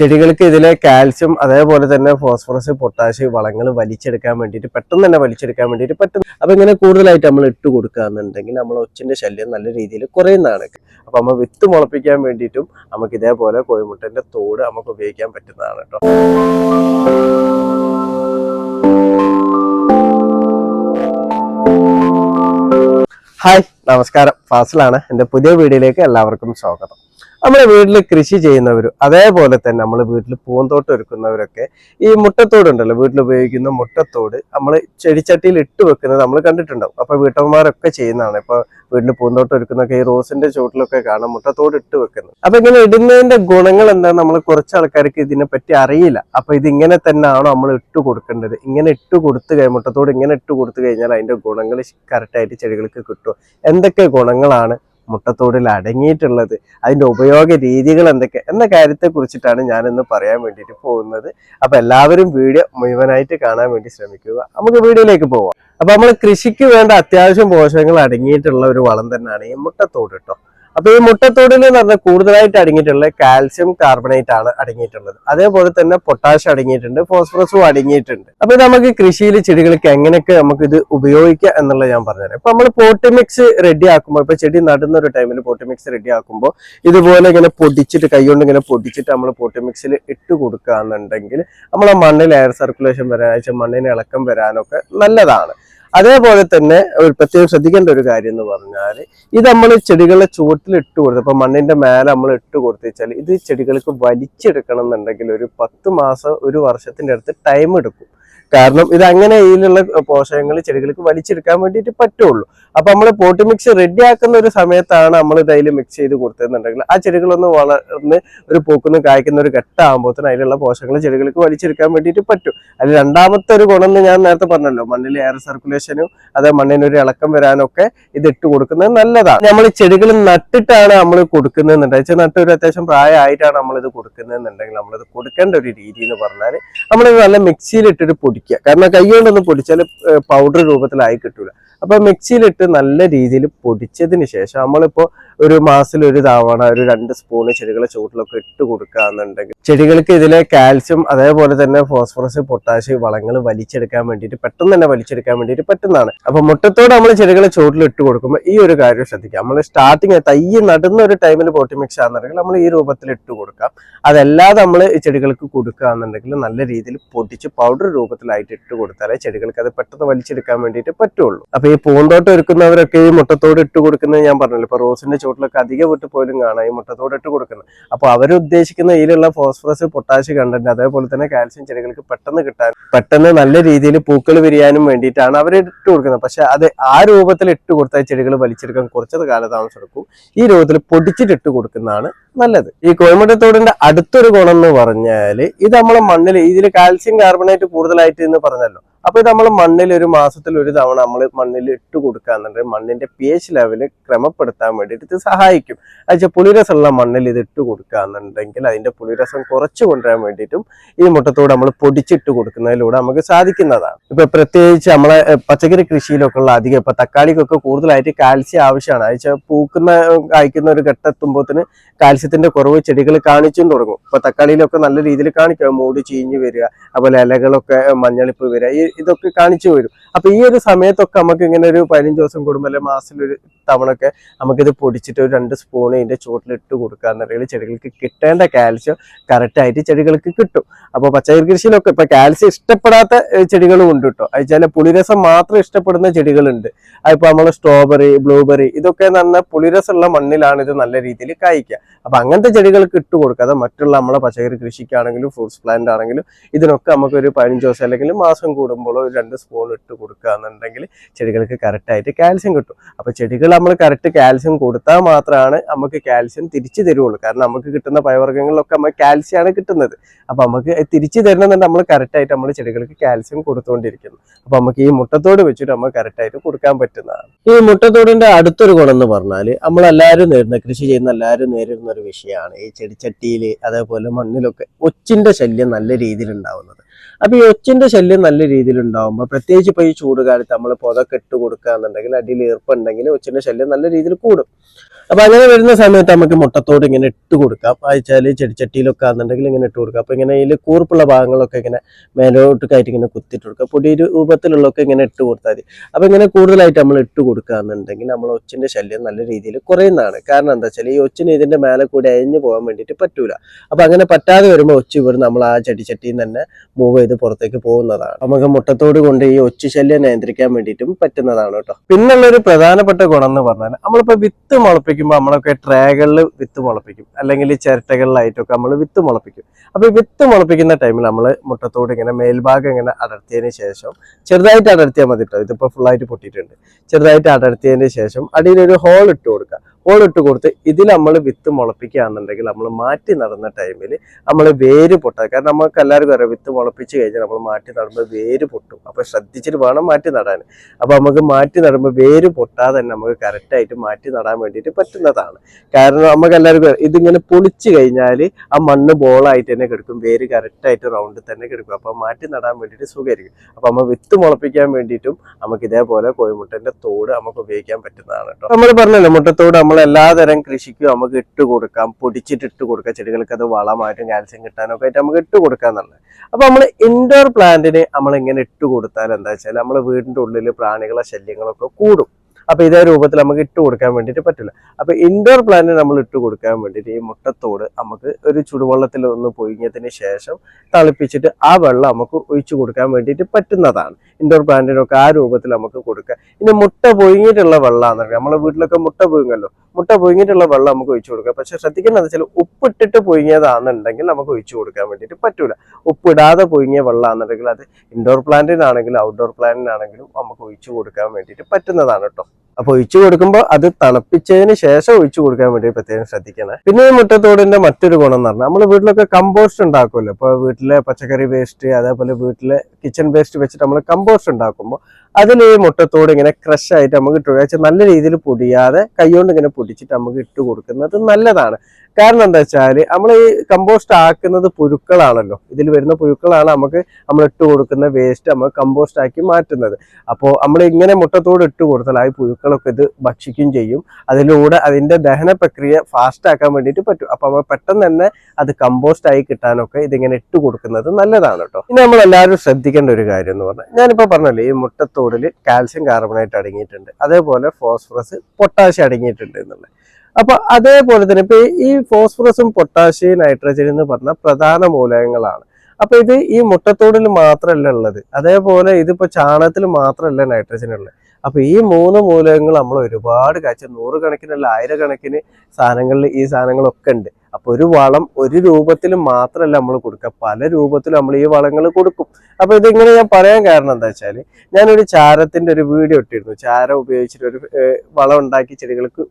ചെടികൾക്ക് ഇതിലെ കാൽസ്യം അതേപോലെ തന്നെ ഫോസ്ഫറസ് പൊട്ടാഷ്യം വളങ്ങൾ വലിച്ചെടുക്കാൻ വേണ്ടിയിട്ട് പെട്ടെന്ന് തന്നെ വലിച്ചെടുക്കാൻ വേണ്ടിയിട്ട് പറ്റും അപ്പം ഇങ്ങനെ കൂടുതലായിട്ട് നമ്മൾ ഇട്ട് കൊടുക്കുകയെന്നുണ്ടെങ്കിൽ നമ്മൾ ഒച്ചിന്റെ ശല്യം നല്ല രീതിയിൽ കുറയുന്നതാണ്. അപ്പം നമ്മൾ വിത്ത് മുളപ്പിക്കാൻ വേണ്ടിയിട്ടും നമുക്ക് ഇതേപോലെ കോഴിമുട്ടന്റെ തോട് നമുക്ക് ഉപയോഗിക്കാൻ പറ്റുന്നതാണ് കേട്ടോ. ഹായ് നമസ്കാരം. ഫാസിലാണ്. എന്റെ പുതിയ വീഡിയോയിലേക്ക് എല്ലാവർക്കും സ്വാഗതം. നമ്മുടെ വീട്ടിൽ കൃഷി ചെയ്യുന്നവരും അതേപോലെ തന്നെ നമ്മൾ വീട്ടിൽ പൂന്തോട്ടം ഒരുക്കുന്നവരൊക്കെ ഈ മുട്ടത്തോട് ഉണ്ടല്ലോ വീട്ടിൽ ഉപയോഗിക്കുന്ന മുട്ടത്തോട് നമ്മൾ ചെടിച്ചട്ടിയിൽ ഇട്ട് വെക്കുന്നത് നമ്മൾ കണ്ടിട്ടുണ്ടാവും. അപ്പൊ വീട്ടമ്മമാരൊക്കെ ചെയ്യുന്നതാണ്. ഇപ്പൊ വീട്ടിൽ പൂന്തോട്ടം ഒരുക്കുന്നൊക്കെ ഈ റോസിന്റെ ചുവട്ടിലൊക്കെ കാണാം മുട്ടത്തോട് ഇട്ട് വെക്കുന്നത്. അപ്പൊ ഇങ്ങനെ ഇടുന്നതിന്റെ ഗുണങ്ങൾ എന്താ നമ്മൾ കുറച്ച് ആൾക്കാർക്ക് ഇതിനെ പറ്റി അറിയില്ല. അപ്പൊ ഇത് ഇങ്ങനെ തന്നെയാണോ നമ്മൾ ഇട്ട് കൊടുക്കേണ്ടത്? ഇങ്ങനെ ഇട്ട് കൊടുത്തു കഴിഞ്ഞാൽ മുട്ടത്തോട് ഇങ്ങനെ ഇട്ട് കൊടുത്തു കഴിഞ്ഞാൽ അതിന്റെ ഗുണങ്ങൾ കറക്റ്റായിട്ട് ചെടികൾക്ക് കിട്ടും എന്തൊക്കെ ഗുണങ്ങളാണ് മുട്ടത്തോടിൽ അടങ്ങിയിട്ടുള്ളത്. അതിന്റെ ഉപയോഗ രീതികൾ എന്തൊക്കെ എന്ന കാര്യത്തെ കുറിച്ചിട്ടാണ് ഞാനിന്ന് പറയാൻ വേണ്ടിയിട്ട് പോകുന്നത്. അപ്പൊ എല്ലാവരും വീഡിയോ മുഴുവനായിട്ട് കാണാൻ വേണ്ടി ശ്രമിക്കുക. നമുക്ക് വീഡിയോയിലേക്ക് പോവാം. അപ്പൊ നമ്മൾ കൃഷിക്ക് വേണ്ട അത്യാവശ്യം പോഷകങ്ങൾ അടങ്ങിയിട്ടുള്ള ഒരു വളം തന്നെയാണ് ഈ മുട്ടത്തോട് കേട്ടോ അപ്പൊ ഈ മുട്ടത്തോടിൽ എന്ന് പറഞ്ഞാൽ കൂടുതലായിട്ട് അടങ്ങിയിട്ടുള്ളത് കാൽസ്യം കാർബണേറ്റ് ആണ് അടങ്ങിയിട്ടുള്ളത്. അതേപോലെ തന്നെ പൊട്ടാഷ് അടങ്ങിയിട്ടുണ്ട് ഫോസ്ഫറസും അടങ്ങിയിട്ടുണ്ട്. അപ്പൊ നമുക്ക് കൃഷിയിൽ ചെടികൾക്ക് എങ്ങനെയൊക്കെ നമുക്ക് ഇത് ഉപയോഗിക്കാം എന്നുള്ളത് ഞാൻ പറഞ്ഞുതരാം. ഇപ്പൊ നമ്മൾ പോട്ടിമിക്സ് റെഡി ആക്കുമ്പോൾ ഇപ്പൊ ചെടി നടുന്ന ഒരു ടൈമിൽ പോട്ടിമിക്സ് റെഡി ആക്കുമ്പോൾ ഇതുപോലെ ഇങ്ങനെ പൊടിച്ചിട്ട് കൈകൊണ്ട് ഇങ്ങനെ പൊടിച്ചിട്ട് നമ്മൾ പോട്ടിമിക്സിൽ ഇട്ട് കൊടുക്കുകയാണെന്നുണ്ടെങ്കിൽ നമ്മളെ മണ്ണിൽ എയർ സർക്കുലേഷൻ വരാൻ മണ്ണിന് ഇളക്കം വരാനൊക്കെ നല്ലതാണ്. അതേപോലെ തന്നെ ഒരു പ്രത്യേകം ശ്രദ്ധിക്കേണ്ട ഒരു കാര്യം എന്ന് പറഞ്ഞാൽ ഇത് നമ്മൾ ചെടികളെ ചുവട്ടിൽ ഇട്ട് കൊടുത്ത് ഇപ്പൊ മണ്ണിന്റെ മേലെ നമ്മൾ ഇട്ട് കൊടുത്തു വെച്ചാൽ ഇത് ചെടികൾക്ക് വലിച്ചെടുക്കണം എന്നുണ്ടെങ്കിൽ ഒരു പത്ത് മാസം ഒരു വർഷത്തിന്റെ അടുത്ത് ടൈം എടുക്കും. കാരണം ഇത് അങ്ങനെ ഇതിലുള്ള പോഷകങ്ങൾ ചെടികൾക്ക് വലിച്ചെടുക്കാൻ വേണ്ടിയിട്ട് പറ്റുള്ളൂ. അപ്പൊ നമ്മൾ പോട്ട് മിക്സ് റെഡി ആക്കുന്ന ഒരു സമയത്താണ് നമ്മൾ ഇതിൽ മിക്സ് ചെയ്ത് കൊടുത്തതെന്നുണ്ടെങ്കിൽ ആ ചെടികളൊന്ന് വളർന്ന് ഒരു പൂക്കുന്ന കായ്ക്കുന്ന ഒരു ഘട്ടമാകുമ്പോഴത്തേന് അതിലുള്ള പോഷകങ്ങൾ ചെടികൾക്ക് വലിച്ചെടുക്കാൻ വേണ്ടിയിട്ട് പറ്റും. അതിൽ രണ്ടാമത്തെ ഒരു ഗുണം ഞാൻ നേരത്തെ പറഞ്ഞല്ലോ മണ്ണിൽ എയർ സർക്കുലേഷനും അതേ മണ്ണിനൊരു ഇളക്കം വരാനൊക്കെ ഇത് ഇട്ട് കൊടുക്കുന്നത് നല്ലതാണ്. നമ്മൾ ചെടികൾ നട്ടിട്ടാണ് നമ്മൾ കൊടുക്കുന്നതെന്നുണ്ടെങ്കിൽ വെച്ചാൽ നട്ട് ഒരു അത്യാവശ്യം പ്രായമായിട്ടാണ് നമ്മൾ ഇത് കൊടുക്കുന്നതെന്നുണ്ടെങ്കിൽ നമ്മളിത് കൊടുക്കേണ്ട ഒരു രീതി എന്ന് പറഞ്ഞാൽ നമ്മളിത് നല്ല മിക്സിയിൽ ഇട്ടിട്ട് പൊടിക്കുക. കാരണം കൈ കൊണ്ടൊന്ന് പൊടിച്ചാൽ പൗഡർ രൂപത്തിലായി കിട്ടൂല. അപ്പൊ മിക്സിയിലിട്ട് നല്ല രീതിയിൽ പൊടിച്ചതിന് ശേഷം നമ്മളിപ്പോ ഒരു മാസത്തിൽ ഒരു തവണ ഒരു രണ്ട് സ്പൂണ് ചെടികളെ ചുവട്ടിലൊക്കെ ഇട്ട് കൊടുക്കുകയെന്നുണ്ടെങ്കിൽ ചെടികൾക്ക് ഇതിലെ കാൽസ്യം അതേപോലെ തന്നെ ഫോസ്ഫറസ് പൊട്ടാസ്യം വളങ്ങൾ വലിച്ചെടുക്കാൻ വേണ്ടിയിട്ട് പെട്ടെന്ന് തന്നെ വലിച്ചെടുക്കാൻ വേണ്ടിയിട്ട് പറ്റുന്നതാണ്. അപ്പൊ മുട്ടത്തോട് നമ്മൾ ചെടികളെ ചുവട്ടിൽ ഇട്ട് കൊടുക്കുമ്പോൾ ഈ ഒരു കാര്യം ശ്രദ്ധിക്കാം നമ്മൾ സ്റ്റാർട്ടിങ് തയ്യ് നടുന്ന ഒരു ടൈമിൽ പോട്ടി മിക്സ് ആണെന്നുണ്ടെങ്കിൽ നമ്മൾ ഈ രൂപത്തിൽ ഇട്ട് കൊടുക്കാം. അതല്ലാതെ നമ്മൾ ചെടികൾക്ക് കൊടുക്കുകയാണെന്നുണ്ടെങ്കിൽ നല്ല രീതിയിൽ പൊടിച്ച് പൗഡർ രൂപത്തിലായിട്ട് ഇട്ട് കൊടുത്താലേ ചെടികൾക്ക് അത് പെട്ടെന്ന് വലിച്ചെടുക്കാൻ വേണ്ടിയിട്ട് പറ്റുള്ളൂ. അപ്പൊ ഈ പൂന്തോട്ടം ഒരുക്കുന്നവരൊക്കെ ഈ മുട്ടത്തോട് ഇട്ട് കൊടുക്കുന്നത് ഞാൻ പറഞ്ഞല്ലോ? ഇപ്പൊ റോസിന്റെ ചുവട്ടിലൊക്കെ അധികം വിട്ട് പോലും കാണാം ഈ മുട്ടത്തോട് ഇട്ട് കൊടുക്കുന്നത്. അപ്പൊ അവരുദ്ദേശിക്കുന്ന ഇതിലുള്ള ഫോസ്ഫറസ് പൊട്ടാഷ് കണ്ടന്റ് അതേപോലെ തന്നെ കാൽസ്യം ചെടികൾക്ക് പെട്ടെന്ന് കിട്ടാൻ പെട്ടെന്ന് നല്ല രീതിയിൽ പൂക്കൾ വിരിയാനും വേണ്ടിയിട്ടാണ് അവർ ഇട്ട് കൊടുക്കുന്നത്. പക്ഷെ അത് ആ രൂപത്തിൽ ഇട്ട് കൊടുത്താൽ ചെടികൾ വലിച്ചെടുക്കാൻ കുറച്ചത് കാലതാമസം എടുക്കും ഈ രൂപത്തിൽ പൊടിച്ചിട്ട് ഇട്ട് കൊടുക്കുന്നതാണ് നല്ലത്. ഈ കോയമ്പട്ടത്തോടിന്റെ അടുത്തൊരു ഗുണം എന്ന് പറഞ്ഞാൽ ഇത് നമ്മളെ മണ്ണിൽ ഇതിൽ കാൽസ്യം കാർബണേറ്റ് കൂടുതലായിട്ട് എന്ന് പറഞ്ഞല്ലോ. അപ്പൊ ഇത് നമ്മൾ മണ്ണിൽ ഒരു മാസത്തിൽ ഒരു തവണ നമ്മൾ മണ്ണിൽ ഇട്ട് കൊടുക്കാന്നുണ്ടെങ്കിൽ മണ്ണിന്റെ പി എച്ച് ലെവൽ ക്രമപ്പെടുത്താൻ വേണ്ടിയിട്ട് ഇത് സഹായിക്കും. അയച്ചാൽ പുളിരസമുള്ള മണ്ണിൽ ഇത് ഇട്ട് കൊടുക്കുകയെന്നുണ്ടെങ്കിൽ അതിന്റെ പുളിരസം കുറച്ച് കൊണ്ടുവരാൻ വേണ്ടിയിട്ടും ഈ മുട്ടത്തോട് നമ്മൾ പൊടിച്ചിട്ട് കൊടുക്കുന്നതിലൂടെ നമുക്ക് സാധിക്കുന്നതാണ്. ഇപ്പൊ പ്രത്യേകിച്ച് നമ്മളെ പച്ചക്കറി കൃഷിയിലൊക്കെ ഉള്ള അധികം ഇപ്പൊ തക്കാളിക്കൊക്കെ കൂടുതലായിട്ട് കാൽസ്യം ആവശ്യമാണ്. അയച്ചാൽ പൂക്കുന്ന കായ്ക്കുന്ന ഒരു ഘട്ടെത്തുമ്പോഴത്തിന് കാൽസ്യത്തിന്റെ കുറവ് ചെടികൾ കാണിച്ചും തുടങ്ങും. ഇപ്പൊ തക്കാളിയിലൊക്കെ നല്ല രീതിയിൽ കാണിക്കുക മൂട് ചീഞ്ഞു വരിക അതുപോലെ ഇലകളൊക്കെ മഞ്ഞളിപ്പ് വരിക ഈ ഇതൊക്കെ കാണിച്ചു വരും. അപ്പൊ ഈ ഒരു സമയത്തൊക്കെ നമുക്ക് ഇങ്ങനെ ഒരു പതിനഞ്ച് ദിവസം കൂടുമ്പോൾ അല്ലെങ്കിൽ മാസത്തിലൊരു തവണൊക്കെ നമുക്കിത് പൊടിച്ചിട്ട് ഒരു രണ്ട് സ്പൂൺ ഇതിന്റെ ചോട്ടിലിട്ട് ഇട്ട് കൊടുക്കാന്നുണ്ടെങ്കിൽ ചെടികൾക്ക് കിട്ടേണ്ട കാൽസ്യം കറക്റ്റ് ആയിട്ട് ചെടികൾക്ക് കിട്ടും. അപ്പൊ പച്ചക്കറി കൃഷിയിലൊക്കെ ഇപ്പൊ കാൽസ്യം ഇഷ്ടപ്പെടാത്ത ചെടികളും ഉണ്ട് കേട്ടോ. അയച്ചാൽ പുളിരസം മാത്രം ഇഷ്ടപ്പെടുന്ന ചെടികളുണ്ട്. അതിപ്പോ നമ്മൾ സ്ട്രോബെറി ബ്ലൂബെറി ഇതൊക്കെ പറഞ്ഞാൽ പുളിരസമുള്ള മണ്ണിലാണ് ഇത് നല്ല രീതിയിൽ കായ്ക്കുക. അപ്പൊ അങ്ങനത്തെ ചെടികൾക്ക് ഇട്ട് കൊടുക്കാതെ മറ്റുള്ള നമ്മളെ പച്ചക്കറി കൃഷിക്കാണെങ്കിലും ഫ്രൂട്ട്സ് പ്ലാന്റ് ആണെങ്കിലും ഇതിനൊക്കെ നമുക്ക് ഒരു പതിനഞ്ച് ദിവസം അല്ലെങ്കിൽ മാസം കൂടുമ്പോൾ ഒരു രണ്ട് സ്പൂൺ ഇട്ട് കൊടുക്കുകയെന്നുണ്ടെങ്കിൽ ചെടികൾക്ക് കറക്റ്റായിട്ട് കാൽസ്യം കിട്ടും. അപ്പോൾ ചെടികൾ നമ്മൾ കറക്റ്റ് കാൽസ്യം കൊടുത്താൽ മാത്രമാണ് നമുക്ക് കാൽസ്യം തിരിച്ചു തരുള്ളൂ. കാരണം നമുക്ക് കിട്ടുന്ന പയവർഗങ്ങളിലൊക്കെ നമുക്ക് കാൽസ്യമാണ് കിട്ടുന്നത്. അപ്പോൾ നമുക്ക് തിരിച്ചു തരണമെന്നുണ്ടെങ്കിൽ നമ്മൾ കറക്റ്റായിട്ട് നമ്മൾ ചെടികൾക്ക് കാൽസ്യം കൊടുത്തുകൊണ്ടിരിക്കുന്നു അപ്പോൾ നമുക്ക് ഈ മുട്ടത്തോട് വെച്ചിട്ട് നമ്മൾ കറക്റ്റായിട്ട് കൊടുക്കാൻ പറ്റുന്നതാണ്. ഈ മുട്ടത്തോടിന്റെ അടുത്തൊരു ഗുണം എന്ന് പറഞ്ഞാൽ നമ്മളെല്ലാവരും നേരിടുന്ന കൃഷി ചെയ്യുന്ന എല്ലാവരും നേരിടുന്ന ഒരു വിഷയമാണ് ഈ ചെടിച്ചട്ടിയിൽ അതേപോലെ മണ്ണിലൊക്കെ ഒച്ചിന്റെ ശല്യം നല്ല രീതിയിൽ ഉണ്ടാവുന്നത്. അപ്പൊ ഈ ഒച്ചിന്റെ ശല്യം നല്ല രീതിയിൽ ഉണ്ടാവുമ്പോൾ പ്രത്യേകിച്ച് ഇപ്പൊ ഈ ചൂടുകാലത്ത് നമ്മൾ പുതക്കെട്ട് കൊടുക്കുക എന്നുണ്ടെങ്കിൽ അടിയിൽ ഈർപ്പുണ്ടെങ്കിൽ ഒച്ചിന്റെ ശല്യം നല്ല രീതിയിൽ കൂടും. അപ്പൊ അങ്ങനെ വരുന്ന സമയത്ത് നമുക്ക് മുട്ടത്തോട് ഇങ്ങനെ ഇട്ട് കൊടുക്കാം. അയച്ചാൽ ചെടിച്ചട്ടിയിലൊക്കെ ആണെന്നുണ്ടെങ്കിൽ ഇങ്ങനെ ഇട്ട് കൊടുക്കാം. അപ്പൊ ഇങ്ങനെ ഇതിൽ കൂർപ്പുള്ള ഭാഗങ്ങളൊക്കെ ഇങ്ങനെ മേലോട്ട് കയറ്റി ഇങ്ങനെ കുത്തിട്ട് കൊടുക്കുക പൊടി രൂപത്തിലുള്ളൊക്കെ ഇങ്ങനെ ഇട്ട് കൊടുത്താൽ മതി. അപ്പൊ ഇങ്ങനെ കൂടുതലായിട്ട് നമ്മൾ ഇട്ട് കൊടുക്കുകയാണെന്നുണ്ടെങ്കിൽ നമ്മൾ ഒച്ചിന്റെ ശല്യം നല്ല രീതിയിൽ കുറയുന്നതാണ്. കാരണം എന്താ വെച്ചാൽ ഈ ഒച്ചിന് ഇതിന്റെ മേലെ കൂടി അയഞ്ഞു പോകാൻ വേണ്ടിയിട്ട് പറ്റൂല. അപ്പൊ അങ്ങനെ പറ്റാതെ വരുമ്പോൾ ഒച്ചി ഇവർ നമ്മൾ ആ ചെടിച്ചട്ടിയിൽ തന്നെ മൂവ് ചെയ്ത് പുറത്തേക്ക് പോകുന്നതാണ്. നമുക്ക് മുട്ടത്തോട് കൊണ്ട് ഈ ഒച്ചു ശല്യം നിയന്ത്രിക്കാൻ വേണ്ടിയിട്ടും പറ്റുന്നതാണ് കേട്ടോ. പിന്നുള്ള ഒരു പ്രധാനപ്പെട്ട ഗുണം എന്ന് പറഞ്ഞാൽ നമ്മളിപ്പോ വിത്ത് മുളപ്പിക്കുമ്പോൾ നമ്മളൊക്കെ ട്രേകളിൽ വിത്ത് മുളപ്പിക്കും. അല്ലെങ്കിൽ ചിരട്ടകളിലായിട്ടൊക്കെ നമ്മൾ വിത്ത് മുളപ്പിക്കും. അപ്പൊ ഈ വിത്ത് മുളപ്പിക്കുന്ന ടൈമിൽ നമ്മൾ മുട്ടത്തോട് ഇങ്ങനെ മേൽഭാഗം ഇങ്ങനെ അടർത്തിയതിന് ശേഷം ചെറുതായിട്ട് അടർത്തിയാൽ മതി കേട്ടോ ഇതിപ്പോൾ ഫുള്ളായിട്ട് പൊട്ടിയിട്ടുണ്ട്. ചെറുതായിട്ട് അടർത്തിയതിന് ശേഷം അടിയിലൊരു ഹോൾ ഇട്ട് കൊടുക്കുക. ഹോൾ ഇട്ട് കൊടുത്ത് ഇതിൽ നമ്മൾ വിത്ത് മുളപ്പിക്കുകയാണെന്നുണ്ടെങ്കിൽ നമ്മൾ മാറ്റി നടന്ന ടൈമിൽ നമ്മൾ വേര് പൊട്ടാം. കാരണം നമുക്ക് എല്ലാവർക്കും അറിയാം വിത്ത് മുളപ്പിച്ച് കഴിഞ്ഞാൽ നമ്മൾ മാറ്റി നടുമ്പോൾ വേര് പൊട്ടും. അപ്പോൾ ശ്രദ്ധിച്ചിട്ട് വേണം മാറ്റി നടാൻ. അപ്പോൾ നമുക്ക് മാറ്റി നടുമ്പോൾ വേര് പൊട്ടാതെ തന്നെ നമുക്ക് കറക്റ്റായിട്ട് മാറ്റി നടാൻ വേണ്ടിയിട്ട് പറ്റുന്നതാണ്. കാരണം നമുക്ക് എല്ലാവർക്കും ഇതിങ്ങനെ പൊളിച്ച് കഴിഞ്ഞാൽ ആ മണ്ണ് ബോളായിട്ട് തന്നെ കിടക്കും. വേര് കറക്റ്റായിട്ട് റൗണ്ടിൽ തന്നെ കിടക്കും. അപ്പോൾ മാറ്റി നടാൻ വേണ്ടിയിട്ട് സുഖമായിരിക്കും. അപ്പോൾ നമ്മൾ വിത്ത് മുളപ്പിക്കാൻ വേണ്ടിയിട്ടും നമുക്ക് ഇതേപോലെ കോഴിമുട്ടന്റെ തോട് നമുക്ക് ഉപയോഗിക്കാൻ പറ്റുന്നതാണ് കേട്ടോ. നമ്മൾ പറഞ്ഞല്ലോ മുട്ടത്തോട് നമ്മൾ എല്ലാതരം കൃഷിക്കും നമുക്ക് ഇട്ട് കൊടുക്കാം. പൊടിച്ചിട്ട് ഇട്ട് കൊടുക്കാം. ചെടികൾക്ക് അത് വളമായിട്ടും കാൽസ്യം കിട്ടാനൊക്കെ ആയിട്ട് നമുക്ക് ഇട്ട് കൊടുക്കാം എന്നുള്ളത്. അപ്പൊ നമ്മൾ ഇൻഡോർ പ്ലാന്റിന് നമ്മൾ ഇങ്ങനെ ഇട്ട് കൊടുത്താൽ എന്താ വെച്ചാൽ നമ്മുടെ വീടിന്റെ ഉള്ളിൽ പ്രാണികളെ ശല്യങ്ങളൊക്കെ കൂടും. അപ്പൊ ഇതേ രൂപത്തിൽ നമുക്ക് ഇട്ട് കൊടുക്കാൻ വേണ്ടിയിട്ട് പറ്റില്ല. അപ്പൊ ഇൻഡോർ പ്ലാന്റ് നമ്മൾ ഇട്ട് കൊടുക്കാൻ വേണ്ടിയിട്ട് ഈ മുട്ടത്തോട് നമുക്ക് ഒരു ചുടുവെള്ളത്തിൽ ഒന്ന് പൊയിഞ്ഞതിന് ശേഷം തളിപ്പിച്ചിട്ട് ആ വെള്ളം നമുക്ക് ഒഴിച്ചു കൊടുക്കാൻ വേണ്ടിയിട്ട് പറ്റുന്നതാണ്. ഇൻഡോർ പ്ലാന്റിനൊക്കെ ആ രൂപത്തിൽ നമുക്ക് കൊടുക്കുക ഇനി മുട്ട പൊഴിഞ്ഞിട്ടുള്ള വെള്ളമാണെന്ന് നമ്മളെ വീട്ടിലൊക്കെ മുട്ട പൊയിങ്ങല്ലോ മുട്ട പൊഴിഞ്ഞിട്ടുള്ള വെള്ളം നമുക്ക് ഒഴിച്ചു കൊടുക്കുക പക്ഷെ ശ്രദ്ധിക്കേണ്ടത് വെച്ചാൽ ഉപ്പിട്ടിട്ട് പൊഴിഞ്ഞതാണെന്നുണ്ടെങ്കിൽ നമുക്ക് ഒഴിച്ചു കൊടുക്കാൻ വേണ്ടിയിട്ട് പറ്റൂല. ഉപ്പിടാതെ പൊയിങ്ങിയ വെള്ളമാണെന്നുണ്ടെങ്കിൽ അത് ഇൻഡോർ പ്ലാന്റിനാണെങ്കിലും ഔട്ട്ഡോർ പ്ലാന്റിനാണെങ്കിലും നമുക്ക് ഒഴിച്ചു കൊടുക്കാൻ വേണ്ടിയിട്ട് പറ്റുന്നതാണ് കേട്ടോ. അപ്പൊ ഒഴിച്ചു കൊടുക്കുമ്പോൾ അത് തണുപ്പിച്ചതിന് ശേഷം ഒഴിച്ചു കൊടുക്കാൻ വേണ്ടി പ്രത്യേകം ശ്രദ്ധിക്കണം. പിന്നെ ഈ മുട്ടത്തോടിന്റെ മറ്റൊരു ഗുണം എന്ന് പറഞ്ഞാൽ നമ്മൾ വീട്ടിലൊക്കെ കമ്പോസ്റ്റ് ഉണ്ടാക്കുമല്ലോ ഇപ്പൊ വീട്ടിലെ പച്ചക്കറി വേസ്റ്റ് അതേപോലെ വീട്ടിലെ കിച്ചൺ വേസ്റ്റ് വെച്ചിട്ട് നമ്മൾ കമ്പോസ്റ്റ് ഉണ്ടാക്കുമ്പോൾ അതിൽ ഈ മുട്ടത്തോട് ഇങ്ങനെ ക്രഷ് ആയിട്ട് നമുക്ക് ഇട്ട് കൊടുക്കുക. നല്ല രീതിയിൽ പൊടിയാതെ കൈകൊണ്ട് ഇങ്ങനെ പൊടിച്ചിട്ട് നമുക്ക് ഇട്ട് കൊടുക്കുന്നത് നല്ലതാണ്. കാരണം എന്താ വെച്ചാൽ നമ്മൾ ഈ കമ്പോസ്റ്റ് ആക്കുന്നത് പുഴുക്കളാണല്ലോ. ഇതിൽ വരുന്ന പുഴുക്കളാണ് നമുക്ക് നമ്മൾ ഇട്ട് കൊടുക്കുന്ന വേസ്റ്റ് നമ്മൾ കമ്പോസ്റ്റ് ആക്കി മാറ്റുന്നത്. അപ്പോൾ നമ്മൾ ഇങ്ങനെ മുട്ടത്തോട് ഇട്ട് കൊടുത്താൽ ആ പുഴുക്കളൊക്കെ ഇത് ഭക്ഷിക്കുകയും ചെയ്യും. അതിലൂടെ അതിന്റെ ദഹന പ്രക്രിയ ഫാസ്റ്റ് ആക്കാൻ വേണ്ടിയിട്ട് പറ്റും. അപ്പോൾ നമ്മൾ പെട്ടെന്ന് തന്നെ അത് കമ്പോസ്റ്റ് ആയി കിട്ടാനൊക്കെ ഇതിങ്ങനെ ഇട്ട് കൊടുക്കുന്നത് നല്ലതാണ് കേട്ടോ. ഇനി നമ്മൾ എല്ലാവരും ശ്രദ്ധിക്കേണ്ട ഒരു കാര്യം എന്ന് പറഞ്ഞാൽ ഞാനിപ്പോൾ പറഞ്ഞല്ലേ ഈ മുട്ടത്തോടിൽ കാൽസ്യം കാർബണേറ്റ് അടങ്ങിയിട്ടുണ്ട്. അതേപോലെ ഫോസ്ഫറസ് പൊട്ടാഷ്യം അടങ്ങിയിട്ടുണ്ട് എന്നുള്ളത്. അപ്പൊ അതേപോലെ തന്നെ ഇപ്പൊ ഈ ഫോസ്ഫറസും പൊട്ടാഷ്യം നൈട്രജൻ എന്ന് പറഞ്ഞ പ്രധാന മൂലകങ്ങളാണ്. അപ്പൊ ഇത് ഈ മുട്ടത്തോടിൽ മാത്രമല്ല ഉള്ളത്. അതേപോലെ ഇതിപ്പോ ചാണകത്തിൽ മാത്രമല്ല നൈട്രജൻ ഉള്ളത്. അപ്പൊ ഈ മൂന്ന് മൂലകങ്ങൾ നമ്മൾ ഒരുപാട് കാഴ്ച. നൂറുകണക്കിനല്ല ആയിരക്കണക്കിന് സാധനങ്ങളിൽ ഈ സാധനങ്ങളൊക്കെ ഉണ്ട്. അപ്പൊ ഒരു വളം ഒരു രൂപത്തിൽ മാത്രമല്ല നമ്മൾ കൊടുക്കുക. പല രൂപത്തിലും നമ്മൾ ഈ വളങ്ങൾ കൊടുക്കും. അപ്പൊ ഇതിങ്ങനെ ഞാൻ പറയാൻ കാരണം എന്താ വെച്ചാൽ ഞാനൊരു ചാരത്തിന്റെ ഒരു വീഡിയോ ഇട്ടിരുന്നു. ചാരം ഉപയോഗിച്ചിട്ട് ഒരു വളം ഉണ്ടാക്കി ചെടികൾക്ക്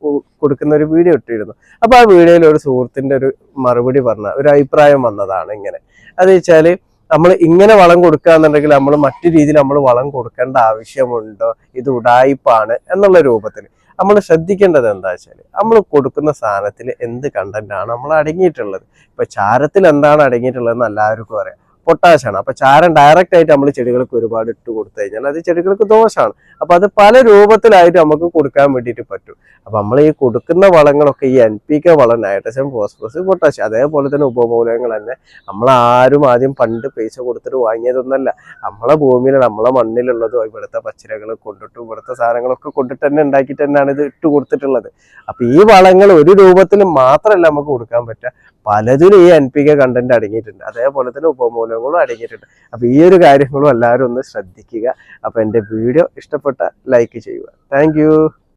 കൊടുക്കുന്ന ഒരു വീഡിയോ ഇട്ടിരുന്നു. അപ്പൊ ആ വീഡിയോയിൽ ഒരു സുഹൃത്തിന്റെ ഒരു മറുപടി പറഞ്ഞ ഒരു അഭിപ്രായം വന്നതാണ് ഇങ്ങനെ. അത് വെച്ചാൽ നമ്മൾ ഇങ്ങനെ വളം കൊടുക്കുകയെന്നുണ്ടെങ്കിൽ നമ്മൾ മറ്റു രീതിയിൽ നമ്മൾ വളം കൊടുക്കേണ്ട ആവശ്യമുണ്ടോ. ഇത് ഉടായിപ്പാണ് എന്നുള്ള രൂപത്തിൽ നമ്മൾ ശ്രദ്ധിക്കേണ്ടത് എന്താ വെച്ചാൽ നമ്മൾ കൊടുക്കുന്ന സാധനത്തിൽ എന്ത് കണ്ടന്റാണ് നമ്മൾ അടങ്ങിയിട്ടുള്ളത്? ഇപ്പൊ ചാരത്തിൽ എന്താണ് അടങ്ങിയിട്ടുള്ളതെന്ന് എല്ലാവർക്കും അറിയാം. പൊട്ടാഷാണ്. അപ്പൊ ചാരം ഡയറക്റ്റ് ആയിട്ട് നമ്മൾ ചെടികൾക്ക് ഒരുപാട് ഇട്ട് കൊടുത്തു കഴിഞ്ഞാൽ അത് ചെടികൾക്ക് ദോഷമാണ് അപ്പൊ അത് പല രൂപത്തിലായിട്ട് നമുക്ക് കൊടുക്കാൻ വേണ്ടിയിട്ട് പറ്റും. അപ്പൊ നമ്മൾ ഈ കൊടുക്കുന്ന വളങ്ങളൊക്കെ ഈ എൻ പി കെ വളം നൈട്രജൻ ഫോസ്ഫറസ് പൊട്ടാഷ്യം അതേപോലെ തന്നെ ഉപമൂലങ്ങൾ തന്നെ ആരും ആദ്യം പണ്ട് പൈസ കൊടുത്തിട്ട് വാങ്ങിയതൊന്നല്ല. നമ്മളെ ഭൂമിയിൽ നമ്മളെ മണ്ണിലുള്ളതും ഇവിടുത്തെ പച്ചിലകൾ കൊണ്ടിട്ട് ഇവിടുത്തെ സാധനങ്ങളൊക്കെ കൊണ്ടിട്ട് തന്നെ ഉണ്ടാക്കിയിട്ട് തന്നെയാണ് ഇത് ഇട്ട് കൊടുത്തിട്ടുള്ളത്. അപ്പൊ ഈ വളങ്ങൾ ഒരു രൂപത്തിൽ മാത്രമല്ല നമുക്ക് കൊടുക്കാൻ പറ്റുക. പലതിലും ഈ എൻ പി കെ കണ്ടന്റ് അടങ്ങിയിട്ടുണ്ട്. അതേപോലെ തന്നെ ഉപമൂലകങ്ങളും അടങ്ങിയിട്ടുണ്ട്. അപ്പൊ ഈ ഒരു കാര്യങ്ങളും എല്ലാവരും ഒന്ന് ശ്രദ്ധിക്കുക. അപ്പൊ എന്റെ വീഡിയോ ഇഷ്ടപ്പെട്ട ലൈക്ക് ചെയ്യുക. താങ്ക്